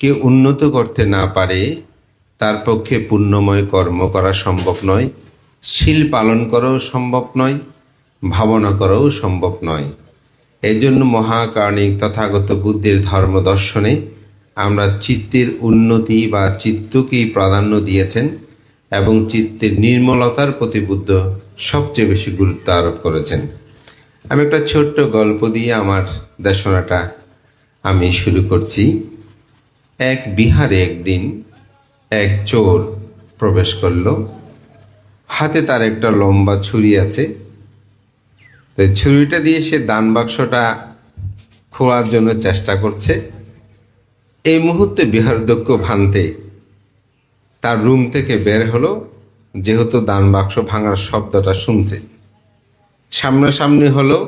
কে উন্নত করতে না পারে, তার পক্ষে পুণ্যময় কর্ম করা সম্ভব নয়, শিল পালন করাও সম্ভব নয়, ভাবনা করাও সম্ভব নয়। এই জন্য মহাকারণিক তথাগত বুদ্ধির ধর্ম দর্শনে আমরা চিত্তের উন্নতি বা চিত্তকেই প্রাধান্য দিয়েছেন এবং চিত্তের নির্মলতার প্রতি বুদ্ধ সবচেয়ে বেশি গুরুত্ব আরোপ করেছেন। আমি একটা ছোট্ট গল্প দিয়ে আমার দেশনাটা আমি শুরু করছি। এক বিহারে একদিন এক চোর প্রবেশ করল। হাতে তার একটা লম্বা ছুরি আছে। তো ছুরিটা দিয়ে সে দান বাক্সটা খোলার জন্য চেষ্টা করছে। এই মুহূর্তে বিহারদক্ষ ভান্তে তার রুম থেকে বের হলো, যেহেতু দান বাক্স ভাঙার শব্দটা শুনছে। সামনাসামনি হলো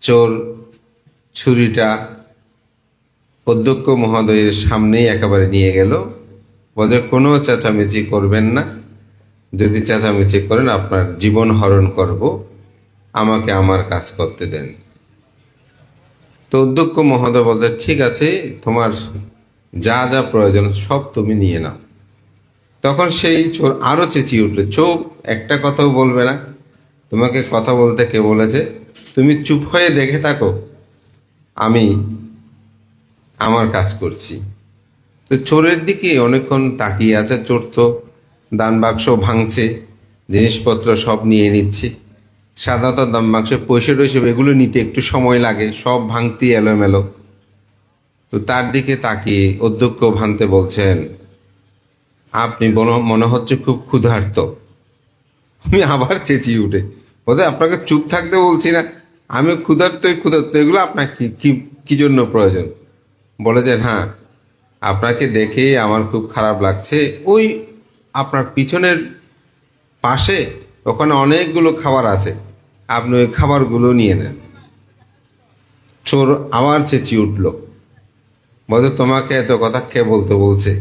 চোর ছুরিটা অধ্যক্ষ মহোদয়ের সামনেই একেবারে নিয়ে গেল। বলে, কোনো চেঁচামেচি করবেন না। যদি চেঁচামেচি করেন, আপনার জীবন হরণ করব। আমাকে আমার কাজ করতে দেন। তো অধ্যক্ষ মহোদয় বলতে ঠিক আছে, তোমার যা যা প্রয়োজন সব তুমি নিয়ে নাও। তখন সেই চোর আরও চেঁচিয়ে উঠল চোপ একটা কথাও বলবে না। তোমাকে কথা বলতে কে বলেছে? তুমি চুপ হয়ে দেখে থাকো। আমি আমার কাজ করছি। তো চোরের দিকে অনেকক্ষণ তাকিয়ে আছে, চোর তো দান বাক্স ভাঙছে, জিনিসপত্র সব নিয়ে নিচ্ছে। সাধারণত দান বাক্সে পয়সা টয়সা, এগুলো নিতে একটু সময় লাগে, সব ভাঙতি এলোমেলো। তো তার দিকে তাকিয়ে অধ্যক্ষ ভাঙতে বলছেন, আপনি মনে হচ্ছে খুব ক্ষুধার্ত। আমি আবার চেঁচিয়ে উঠে বলতে আপনাকে চুপ থাকতে বলছি না আমি ক্ষুধার্তই ক্ষুধার্ত, এগুলো আপনার কি জন্য প্রয়োজন? বলে যে হ্যাঁ আপনাকে দেখে আমার খুব খারাপ লাগছে। ওই আপনার পিছনের পাশে ওখানে অনেকগুলো খাবার আছে। আপনি ওই খাবারগুলো নিয়ে নেন। চোর আবার চেঁচিয়ে উঠল। বলছে, তোমাকে এত কথা খেয়ে বলতে বলছে?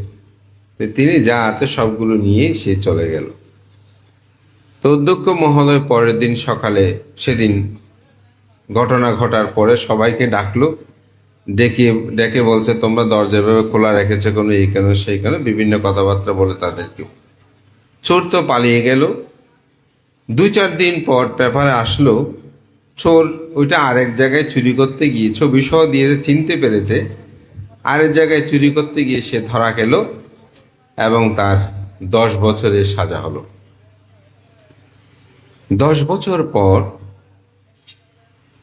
তিনি যা আছে সবগুলো নিয়ে সে চলে গেল। তো অধ্যক্ষ মহোদয় পরের দিন সকালে সেদিন ঘটনা ঘটার পরে সবাইকে ডাকলো। ডেকে ডেকে বলছে, তোমরা দরজা ভেবে খোলা রেখেছো কোনো? এই কেন? সেই কেন? বিভিন্ন কথাবার্তা বলে তাদেরকে। চোর তো পালিয়ে গেল। দুই চার দিন পর পেপারে আসলো, চোর ওইটা আরেক জায়গায় চুরি করতে গিয়ে ছবি সহ দিয়ে চিনতে পেরেছে, আরেক জায়গায় চুরি করতে গিয়ে সে ধরা গেল এবং তার দশ বছরের সাজা হলো। দশ বছর পর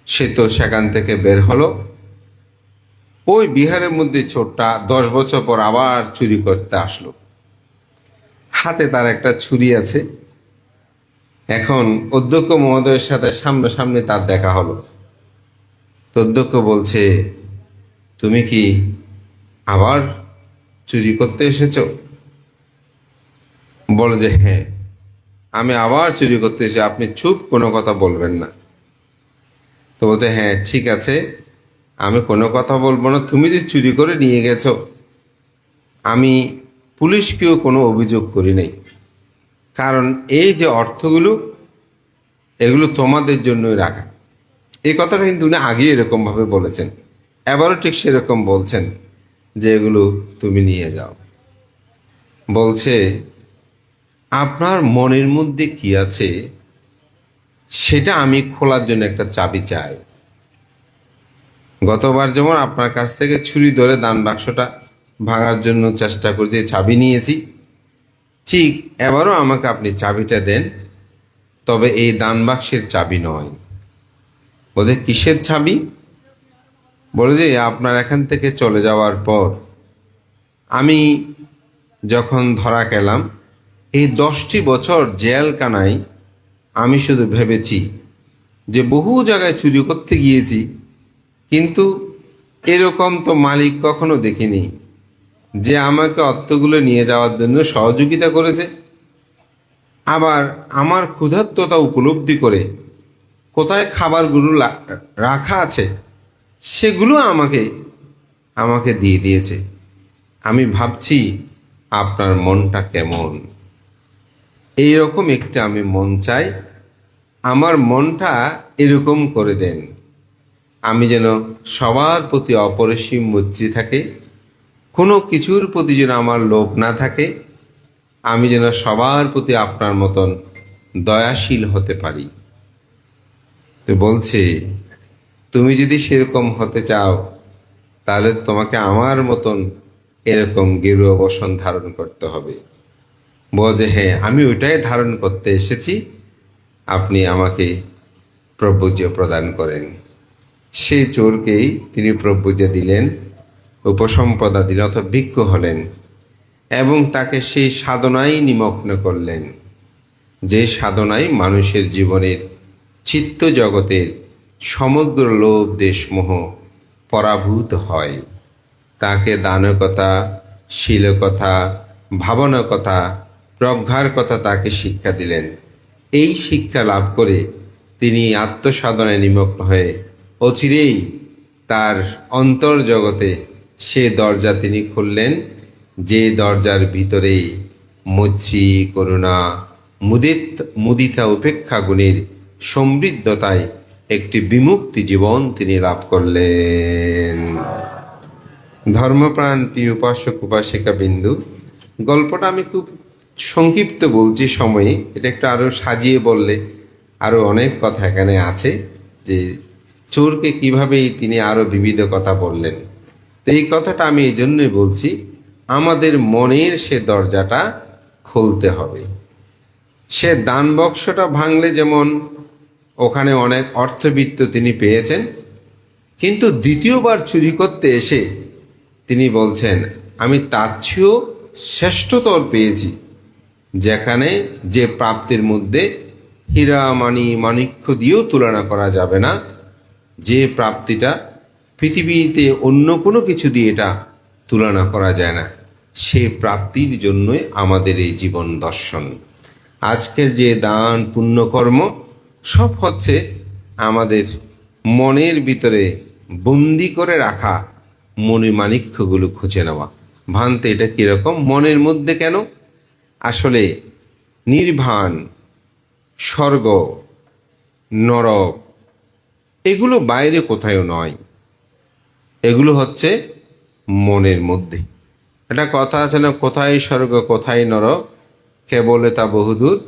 সে তো সেখান থেকে বের হলো। ওই বিহারের মধ্যে ছোটটা দশ বছর পর আবার চুরি করতে আসলো। হাতে তার একটা ছুরি আছে। এখন অধ্যক্ষ মহোদয়ের সাথে সামনাসামনি তার দেখা হলো। তো অধ্যক্ষ বলছে, তুমি কি আবার চুরি করতে এসেছ? বলে যে হ্যাঁ আমি আবার চুরি করতে এসে আপনি চুপ, কোনো কথা বলবেন না। তো বলছে হ্যাঁ ঠিক আছে। আমি কোনো কথা বলব না, তুমি যে চুরি করে নিয়ে গেছো। আমি পুলিশকেও কোনো অভিযোগ করি নাই। কারণ এই যে অর্থগুলো, এগুলো তোমাদের জন্যই রাখা। এই কথাটা কিন্তু উনি আগেই এরকমভাবে বলেছেন। এবারও ঠিক সেরকম বলছেন যে এগুলো তুমি নিয়ে যাও। বলছে, আপনার মনের মধ্যে কি আছে? সেটা আমি খোলার জন্য একটা চাবি চাই। গতবার যেমন আপনার কাছ থেকে ছুরি ধরে দান বাক্সটা ভাঙার জন্য চেষ্টা করতে চাবি নিয়েছি, ঠিক এবারও আমাকে আপনি চাবিটা দেন, তবে এই দান বাক্সের চাবি নয়। বলছে কিসের চাবি? বলে যে, আপনার এখান থেকে চলে যাওয়ার পর। আমি যখন ধরা গেলাম এই দশটি বছর জেলখানায় আমি শুধু ভেবেছি যে বহু জায়গায় চুরি করতে গিয়েছি কিন্তু এরকম তো মালিক কখনো দেখিনি যে আমাকে অর্থগুলো নিয়ে যাওয়ার জন্য সহযোগিতা করেছে। আবার আমার ক্ষুধার্ততা উপলব্ধি করে কোথায় খাবারগুলো রাখা আছে সেগুলো আমাকে আমাকে দিয়ে দিয়েছে। আমি ভাবছি আপনার মনটা কেমন? এই রকম একটা আমি মন চাই। আমার মনটা এরকম করে দেন। আমি যেন সবার প্রতি অপরিসীম মৈত্রী থাকে, কোনো কিছুর প্রতি যেন আমার লোভ না থাকে, আমি যেন সবার প্রতি আপনার মতন দয়াশীল হতে পারি। তো বলছে, তুমি যদি সেরকম হতে চাও, তাহলে তোমাকে আমার মতন এরকম গেরুয়া বসন ধারণ করতে হবে। বলছে হ্যাঁ আমি ওইটাই ধারণ করতে এসেছি। আপনি আমাকে প্রভুজ্য প্রদান করেন। সেই চোরকেই তিনি প্রভুজ্য দিলেন, উপসম্পদা দিলেন অথবা ভিক্ষু হলেন এবং তাকে সেই সাধনায় নিমগ্ন করলেন। যে সাধনায় মানুষের জীবনের চিত্ত জগতের সমগ্র লোভ, দেশমোহ পরাভূত হয়। তাকে দানকতা, শীলকথা, ভাবনাকথা প্রজ্ঞার কথা তাকে শিক্ষা দিলেন। এই শিক্ষা লাভ করে তিনি আত্মসাধনায় নিমগ্ন হয়ে অচিরেই তার অন্তর জগতে সে দরজা তিনি খুললেন, যে দরজার ভিতরেই মৈত্রী, করুণা, মুদিত, মুদিতা উপেক্ষা গুণের সমৃদ্ধতায় একটি বিমুক্তি জীবন তিনি লাভ করলেন। ধর্মপ্রাণ প্রিয় উপাসক, উপাসিকা বিন্দু, গল্পটা আমি খুব সংক্ষিপ্ত বলছি সময়ে, এটা একটু আরও সাজিয়ে বললে আরও অনেক কথা এখানে আছে যে চোরকে কিভাবেই তিনি আরও বিবিধ কথা বললেন। তো এই কথাটা আমি এই জন্যই বলছি, আমাদের মনের সে দরজাটা খুলতে হবে। সে দান বক্সটা ভাঙলে যেমন ওখানে অনেক অর্থবিত্ত তিনি পেয়েছেন, কিন্তু দ্বিতীয়বার চুরি করতে এসে তিনি বলছেন, আমি তার চেয়েও শ্রেষ্ঠতর পেয়েছি, যেখানে যে প্রাপ্তির মধ্যে হীরা মানি মাণিক্য দিয়েও তুলনা করা যাবে না যে প্রাপ্তিটা পৃথিবীতে অন্য কোনো কিছু দিয়ে এটা তুলনা করা যায় না, সে প্রাপ্তির জন্যই আমাদের এই জীবন দর্শন। আজকের যে দান পুণ্যকর্ম, সব হচ্ছে আমাদের মনের ভিতরে বন্দি করে রাখা মণিমাণিক্যগুলো খুঁজে নেওয়া। ভানতে, এটা কীরকম? মনের মধ্যে কেন? আসলে নির্বাণ স্বর্গ, নরক এগুলো বাইরে কোথাও নয়। এগুলো হচ্ছে মনের মধ্যে। একটা কথা আছে না, কোথায় স্বর্গ, কোথায় নরক? কে বলে তা বহুদূর?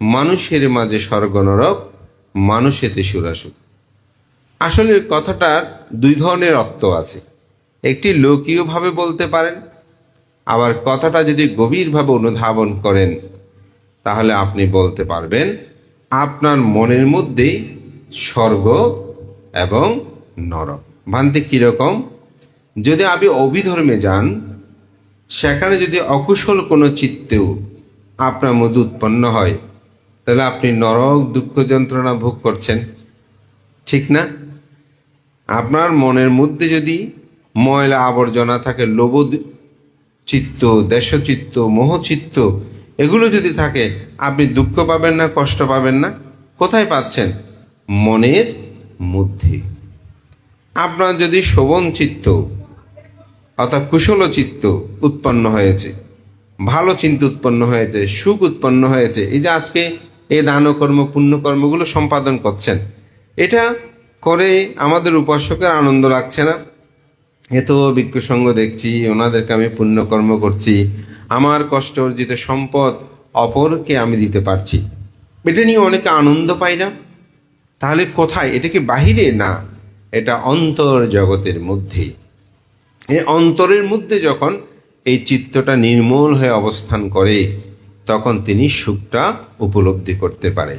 মানুষের মাঝে স্বর্গ, নরক, মানুষেতে সুরাসুর। আসলে কথাটার দুই ধরনের অর্থ আছে। একটি লৌকীয়ভাবে বলতে পারেন, আবার কথাটা যদি গভীরভাবে অনুধাবন করেন, তাহলে আপনি বলতে পারবেন, আপনার মনের মধ্যেই স্বর্গ এবং নরক। ভান্তি কীরকম? যদি আপনি অভিধর্মে যান, সেখানে যদি অকুশল কোনো চিত্তেও আপনার মধ্যে উৎপন্ন হয়, তাহলে আপনি নরক দুঃখ যন্ত্রণা ভোগ করছেন। ঠিক না? আপনার মনের মধ্যে যদি ময়লা আবর্জনা থাকে, লোভ চিত্ত দেশচিত্ত মোহচিত্ত এগুলো যদি থাকে, আপনি দুঃখ পাবেন না, কষ্ট পাবেন না, কোথায় পাচ্ছেন? মনের মধ্যে। আপনার যদি শোভন চিত্ত অর্থাৎ কুশল চিত্ত উৎপন্ন হয়েছে, ভালো চিন্তা উৎপন্ন হয়েছে, সুখ উৎপন্ন হয়েছে, এই যে আজকে এই দানকর্ম, পুণ্যকর্মগুলো সম্পাদন করছেন, এটা করে আমাদের উপাসকের আনন্দ লাগছে না? এত বিজ্ঞ সঙ্গ দেখছি, ওনাদেরকে আমি পুণ্যকর্ম করছি, আমার কষ্ট অর্জিত সম্পদ অপরকে আমি দিতে পারছি। এটা নিয়ে অনেকে আনন্দ পাই না। তাহলে কোথায়? এটা কি বাহিরে? না। এটা অন্তর জগতের মধ্যে। এই অন্তরের মধ্যে যখন এই চিত্তটা নির্মূল হয়ে অবস্থান করে, তখন তিনি সুখটা উপলব্ধি করতে পারে।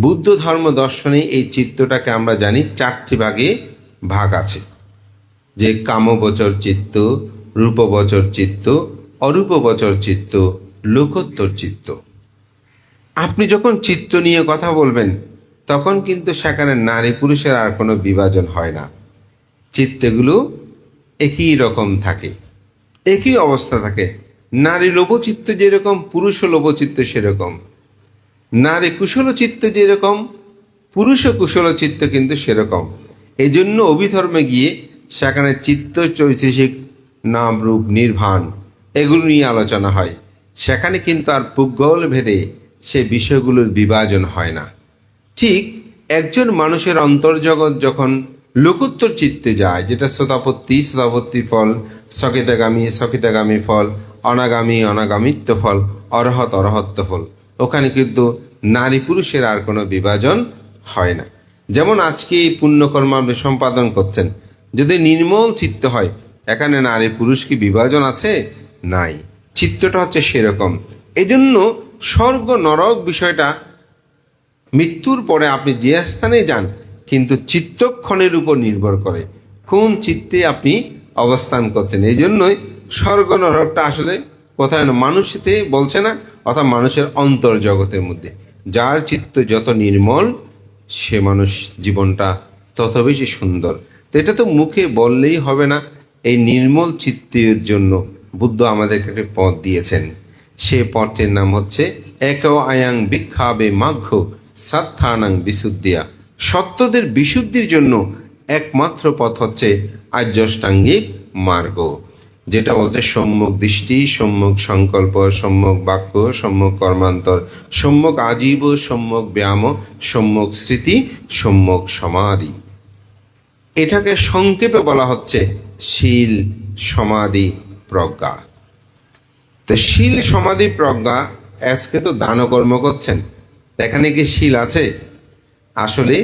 বুদ্ধ ধর্ম দর্শনে এই চিত্তটাকে আমরা জানি চারটি ভাগে ভাগ আছে। যে কামবচর চিত্ত, রূপবচর চিত্ত, অরূপবচর চিত্ত, লোকোত্তর চিত্ত। আপনি যখন চিত্ত নিয়ে কথা বলবেন তখন কিন্তু সেখানে নারী পুরুষের আর কোনো বিভাজন হয় না। চিত্তগুলো একই রকম থাকে, একই অবস্থা থাকে। নারী লোভচিত্ত যেরকম, পুরুষ লোভচিত্ত সেরকম। নারী কুশল চিত্ত যেরকম, পুরুষ কুশল চিত্ত কিন্তু সেরকম। এই জন্য অভিধর্মে গিয়ে সেখানে চিত্ত, চৈতসিক, নাম রূপ নির্বাণ এগুলো নিয়ে আলোচনা হয়। সেখানে কিন্তু আর পুগল ভেদে সে বিষয়গুলোর বিভাজন হয় না। ঠিক একজন মানুষের অন্তর্জগৎ যখন লোকোত্তর চিত্তে যায়, যেটা শ্রোতাপত্তি শ্রোতাপত্তি ফল সকিতাগামী সকিতাগামী ফল, অনাগামী, অনাগামিত্ব ফল, অরহত, অরহত্ব ফল, ওখানে কিন্তু নারী পুরুষের আর কোনো বিভাজন হয় না। যেমন আজকে এই পুণ্যকর্ম সম্পাদন করছেন, যদি নির্মল চিত্ত হয়, এখানে নারী পুরুষ কি বিভাজন আছে? নাই। চিত্তটা হচ্ছে সেরকম। এই জন্য স্বর্গ নরক বিষয়টা মৃত্যুর পরে আপনি যে স্থানে যান, কিন্তু চিত্তক্ষণের উপর নির্ভর করে। কোন চিত্তে আপনি অবস্থান করছেন? এই জন্যই স্বর্গ নরকটা আসলে কোথায় মানুষেতে বলছে না, অর্থাৎ মানুষের অন্তর জগতের মধ্যে। যার চিত্ত যত নির্মল, সে মানুষ জীবনটা তত বেশি সুন্দর। তো এটা তো মুখে বললেই হবে না, এই নির্মল চিত্তের জন্য বুদ্ধ আমাদেরকে একটি পথ দিয়েছেন। সে পথের নাম হচ্ছে এক আয়াং বিক্ষাবে মাঘ্য সাত্থানাং বিশুদ্ধিয়া। সত্যদের বিশুদ্ধির জন্য একমাত্র পথ হচ্ছে আর্যষ্টাঙ্গিক মার্গ, যেটা বলছে সম্যক দৃষ্টি, সম্যক সংকল্প, সম্যক বাক্য, সম্যক কর্মান্তর, সম্যক আজীব, সম্যক ব্যায়াম, সম্যক স্মৃতি, সম্যক সমাধি। এটাকে সংক্ষেপে বলা হচ্ছে শীল সমাধি প্রজ্ঞা। তো শীল সমাধি প্রজ্ঞা আজকে তো দানকর্ম করছেন। এখানে কি শিল আছে? আসলে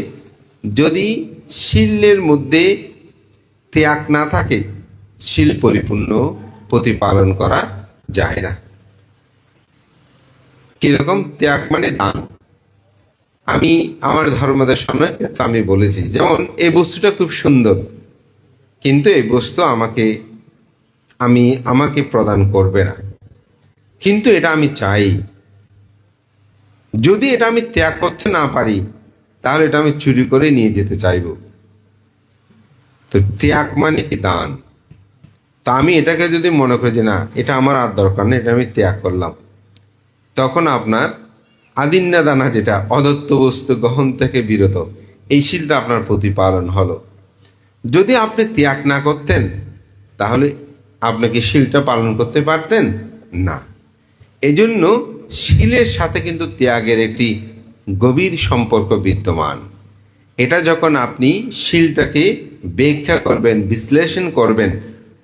যদি শিলের মধ্যে ত্যাগ না থাকে, শিল পরিপূর্ণ প্রতিপালন করা যায় না। কীরকম ত্যাগ মানে দান? আমি আমার ধর্মদের সামনে আমি বলেছি, যেমন এই বস্তুটা খুব সুন্দর, কিন্তু এই বস্তু আমাকে, আমি, আমাকে প্রদান করবে না। কিন্তু এটা আমি চাই। যদি এটা আমি ত্যাগ করতে না পারি, তাহলে এটা আমি চুরি করে নিয়ে যেতে চাইব। তো ত্যাগ মানে কি? দান। তা আমি এটাকে যদি মনে করি যে না, এটা আমার আর দরকার নেই, এটা আমি ত্যাগ করলাম, তখন আপনার আদিন্যা দানা যেটা, অদত্ত বস্তু গ্রহণ থেকে বিরত, এই শিলটা আপনার প্রতিপালন হলো। যদি আপনি ত্যাগ না করতেন, তাহলে আপনাকে শিলটা পালন করতে পারতেন? না। এজন্য শিলের সাথে কিন্তু ত্যাগের একটি গভীর সম্পর্ক বিদ্যমান। এটা যখন আপনি শিলটাকে ব্যাখ্যা করবেন, বিশ্লেষণ করবেন,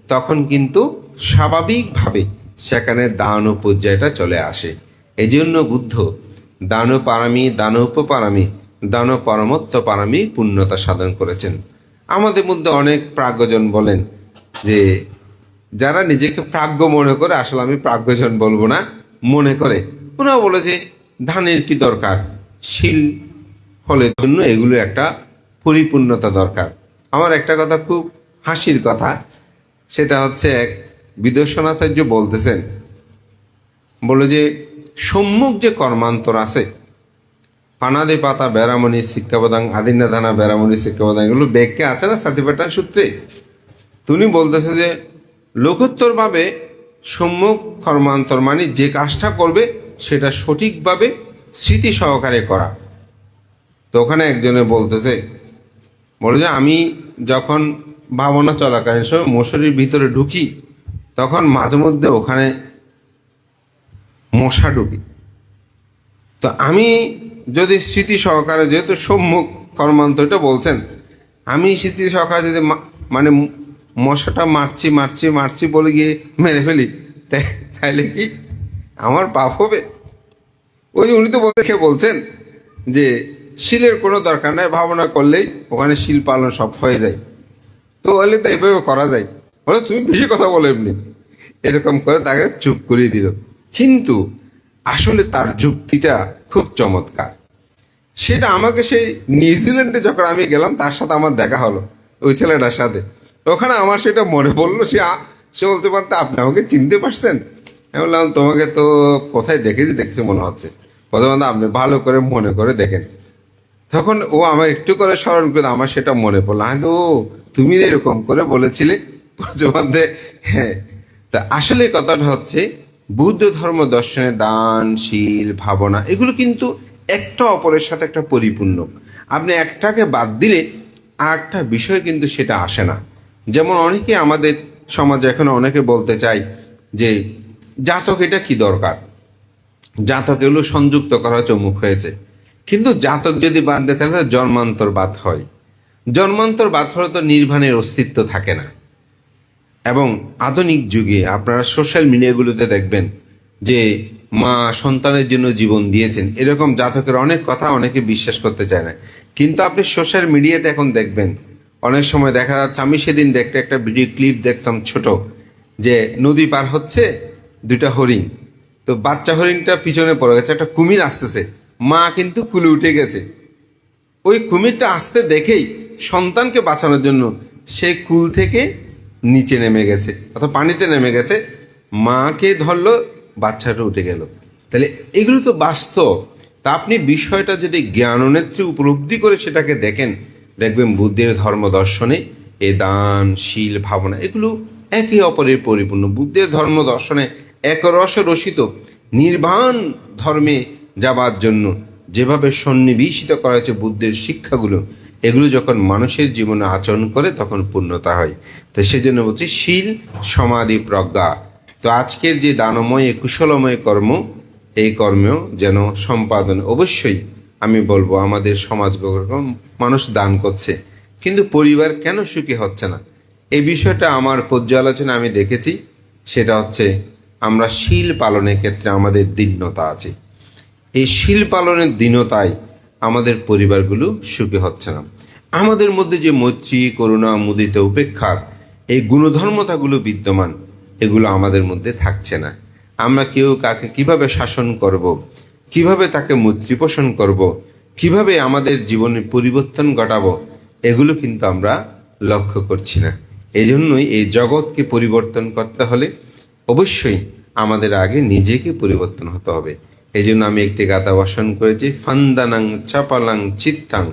তখন কিন্তু স্বাভাবিকভাবে সেখানে দান পর্যায়টা চলে আসে। এই জন্য বুদ্ধ দান পারামি দান উপপারামি দান পরমত্ব পারামি পূর্ণতা সাধন করেছেন। আমাদের মধ্যে অনেক প্রাজ্ঞজন বলেন যে, যারা নিজেকে প্রাজ্ঞ মনে করে, আসলে আমি প্রাজ্ঞজন বলব না মনে করে। ওনারা বলেছে, ধানের কি দরকার? শিল, ফলের জন্য এগুলোর একটা পরিপূর্ণতা দরকার। আমার একটা কথা, খুব হাসির কথা, সেটা হচ্ছে এক বিদর্শনাচার্য বলতেছেন। বলে যে, সম্মুখ যে কর্মান্তর আছে, পানাদে পাতা, বেড়ামণি, শিক্ষাপ্রদান আদিনা ধানা বেড়ামণি, শিক্ষাপ্রদান, এগুলো ব্যাখ্যা আছে না সাথীপাটান সূত্রে? তুমি বলতেছে যে, লোকোত্তরভাবে সম্মুখ কর্মান্তর মানে যে কাজটা করবে, সেটা সঠিকভাবে স্মৃতি সহকারে করা। তো ওখানে একজনে বলতেছে, বলে যে আমি যখন ভাবনা চলাকালীন সময় মশারির ভিতরে ঢুকি, তখন মাঝে মধ্যে ওখানে মশা ঢুকি। তো আমি যদি স্মৃতি সহকারে যেহেতু সম্মুখ কর্মান্তরটা বলছেন, আমি স্মৃতি সহকারে যদি মানে মশাটা মারছি মারছি মারছি বলে গিয়ে মেরে ফেলি। তাই- তাইলে কি আমার পাপ হবে? ওই উনি তো খেয়ে বলছেন যে শিলের কোনো দরকার নাই, ভাবনা করলেই ওখানে শিল পালন সব হয়ে যায়। তো বলে তো এভাবে করা যায়। বলে, তুমি বেশি কথা বলো এমনি। এরকম করে তাকে চুপ করিয়ে দিল। কিন্তু আসলে তার যুক্তিটা খুব চমৎকার। সেটা আমাকে সেই নিউজিল্যান্ডে যখন আমি গেলাম, তার সাথে আমার দেখা হলো, ওই ছেলেটার সাথে। ওখানে আমার সেটা মনে পড়ল, সে সে বলতে পারতো, আপনি আমাকে চিনতে পারছেন? আমি বললাম, তোমাকে তো কোথায় দেখেছি, দেখছি মনে হচ্ছে। প্রথমত আপনি ভালো করে মনে করে দেখেন। তখন ও আমার একটু করে স্মরণ করে আমার সেটা মনে পড়ল। হ্যাঁ তো তুমি এরকম করে বলেছিলে। মধ্যে হ্যাঁ। তা আসলে কথাটা হচ্ছে, বুদ্ধ ধর্ম দর্শনে দান, শীল, ভাবনা, এগুলো কিন্তু একটা অপরের সাথে একটা পরিপূর্ণ। আপনি একটাকে বাদ দিলে আরেকটা বিষয় কিন্তু সেটা আসে না। যেমন অনেকে আমাদের সমাজে এখন অনেকে বলতে চায় যে জাতক, এটা কি দরকার? জাতক এগুলো সংযুক্ত করা চমুক হয়েছে। কিন্তু জাতক যদি বাদ দেয়, তাহলে জন্মান্তর বাদ হয়। জন্মান্তর বাদ হলে তো নির্বাণের অস্তিত্ব থাকে না। এবং আধুনিক যুগে আপনারা সোশ্যাল মিডিয়াগুলোতে দেখবেন যে মা সন্তানের জন্য জীবন দিয়েছেন। এরকম জাতকের অনেক কথা অনেকে বিশ্বাস করতে চায় না। কিন্তু আপনি সোশ্যাল মিডিয়াতে এখন দেখবেন অনেক সময় দেখা যাচ্ছে, আমি সেদিন দেখতে একটা ভিডিও ক্লিপ দেখতাম ছোট, যে নদী পার হচ্ছে দুইটা হরিণ। তো বাচ্চা হরিণটা পিছনে পড়ে গেছে, একটা কুমির আসতেছে। মা কিন্তু কুলে উঠে গেছে। ওই কুমিরটা আসতে দেখেই সন্তানকে বাঁচানোর জন্য সে কুল থেকে নিচে নেমে গেছে, অর্থাৎ পানিতে নেমে গেছে। মাকে ধরলো, বাচ্চাটা উঠে গেল। তাহলে এগুলো তো বাস্তব। তা আপনি বিষয়টা যদি জ্ঞাননেত্রী উপলব্ধি করে সেটাকে দেখেন দেখবেন বুদ্ধের ধর্ম দর্শনে এ দান, শীল, ভাবনা, এগুলো একে অপরের পরিপূর্ণ। বুদ্ধের ধর্ম দর্শনে একরস রসিত, নির্বাণ ধর্মে যাবার জন্য যেভাবে সন্নিবেশিত করা হয়েছে বুদ্ধের শিক্ষাগুলো, এগুলো যখন মানুষের জীবনে আচরণ করে তখন পূর্ণতা হয়। তো সেজন্য বলছি শীল, সমাধি, প্রজ্ঞা। তো আজকের যে দানময়, কুশলময় কর্ম, এই কর্মেও যেন সম্পাদন অবশ্যই আমি বলব, আমাদের সমাজ মানুষ দান করছে, কিন্তু পরিবার কেন সুখী হচ্ছে না? এই বিষয়টা আমার পর্যালোচনা আমি দেখেছি, সেটা হচ্ছে আমরা শিল পালনের ক্ষেত্রে আমাদের দীর্ণতা আছে। এই শিল পালনের দীনতায় আমাদের পরিবারগুলো সুখী হচ্ছে না। আমাদের মধ্যে যে মৈত্রী, করুণা, মুদিত, উপেক্ষার এই গুণধর্মতাগুলো বিদ্যমান, এগুলো আমাদের মধ্যে থাকছে না। আমরা কেউ কাকে কীভাবে শাসন করব। কীভাবে তাকে মৈত্রী পোষণ করব। কীভাবে আমাদের জীবনে পরিবর্তন ঘটাবো? এগুলো কিন্তু আমরা লক্ষ্য করছি না। এই জন্যই এই জগৎকে পরিবর্তন করতে হলে অবশ্যই আমাদের আগে নিজেকে পরিবর্তন হতে হবে। এই জন্য আমি একটি গাথা বসন করেছি, ফান্দানাং চাপালাং চিত্তাং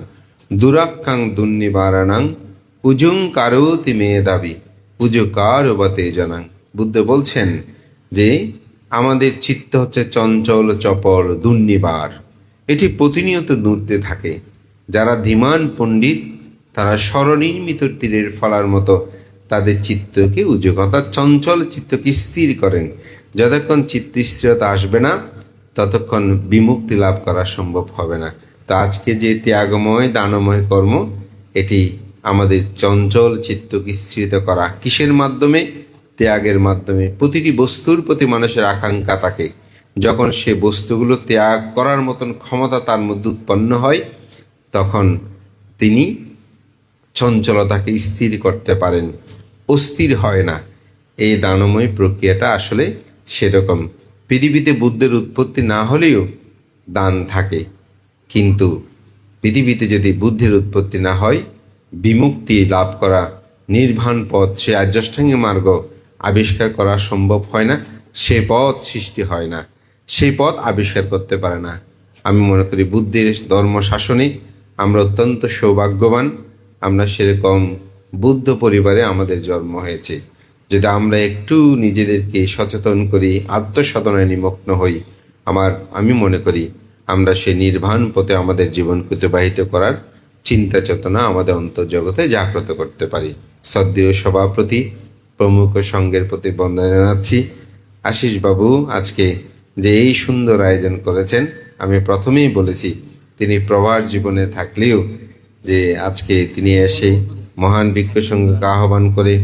দুরাক্ষাং দুর্নিবারাণাং উজুং কারোতি মেয়ে দাবি উজু কার বাতে জানাং বুদ্ধ বলছেন যে আমাদের চিত্ত হচ্ছে চঞ্চল, চপল, দুর্নিবার। এটি প্রতিনিয়ত নড়তে থাকে। যারা ধীমান পণ্ডিত, তারা স্বরনির্মিত তীরের ফলার মতো তাদের চিত্তকে উদ্যোগ অর্থাৎ চঞ্চল চিত্তকে স্থির করেন। যতক্ষণ চিত্ত স্থিরতা আসবে না, ততক্ষণ বিমুক্তি লাভ করা সম্ভব হবে না। তো আজকে যে ত্যাগময়, দানময় কর্ম, এটি আমাদের চঞ্চল চিত্তকে স্থিরিত করা। কিসের মাধ্যমে? ত্যাগের মাধ্যমে। প্রতিটি বস্তুর প্রতি মানুষের আকাঙ্ক্ষা থাকে। যখন সে বস্তুগুলো ত্যাগ করার মতন ক্ষমতা তার মধ্যে উৎপন্ন হয়, তখন তিনি চঞ্চলতাকে স্থির করতে পারেন। অস্থির হয় না। এই দানময় প্রক্রিয়াটা আসলে সেরকম। পৃথিবীতে বুদ্ধের উৎপত্তি না হলেও দান থাকে। কিন্তু পৃথিবীতে যদি বুদ্ধির উৎপত্তি না হয়, বিমুক্তি লাভ করা নির্বাণ পথ, সে আর্যষ্টাঙ্গী মার্গ আবিষ্কার করা সম্ভব হয় না, সে পথ সৃষ্টি হয় না। সেই পথ আবিষ্কার করতে পারে না। আমি মনে করি বুদ্ধির ধর্ম শাসনে আমরা অত্যন্ত সৌভাগ্যবান। আমরা সেরকম বুদ্ধ পরিবারে আমাদের জন্ম হয়েছে। যদি আমরা একটু নিজেদেরকে সচেতন করি, আত্মসাধনায় নিমগ্ন হই, আমার, আমি মনে করি আমরা সে নির্বাণ পথে আমাদের জীবন অতিবাহিত করার চিন্তা চেতনা আমাদের অন্তর্জগতে জাগ্রত করতে পারি। সদ্য সভাপতি প্রমুখ সংঘের প্রতি বন্দনা জানাচ্ছি। আশিস বাবু আজকে যে এই সুন্দর আয়োজন করেছেন, আমি প্রথমেই বলেছি, তিনি প্রবাস জীবনে থাকলেও যে আজকে তিনি এসে মহান বিজ্ঞ সংঘকে আহ্বান করে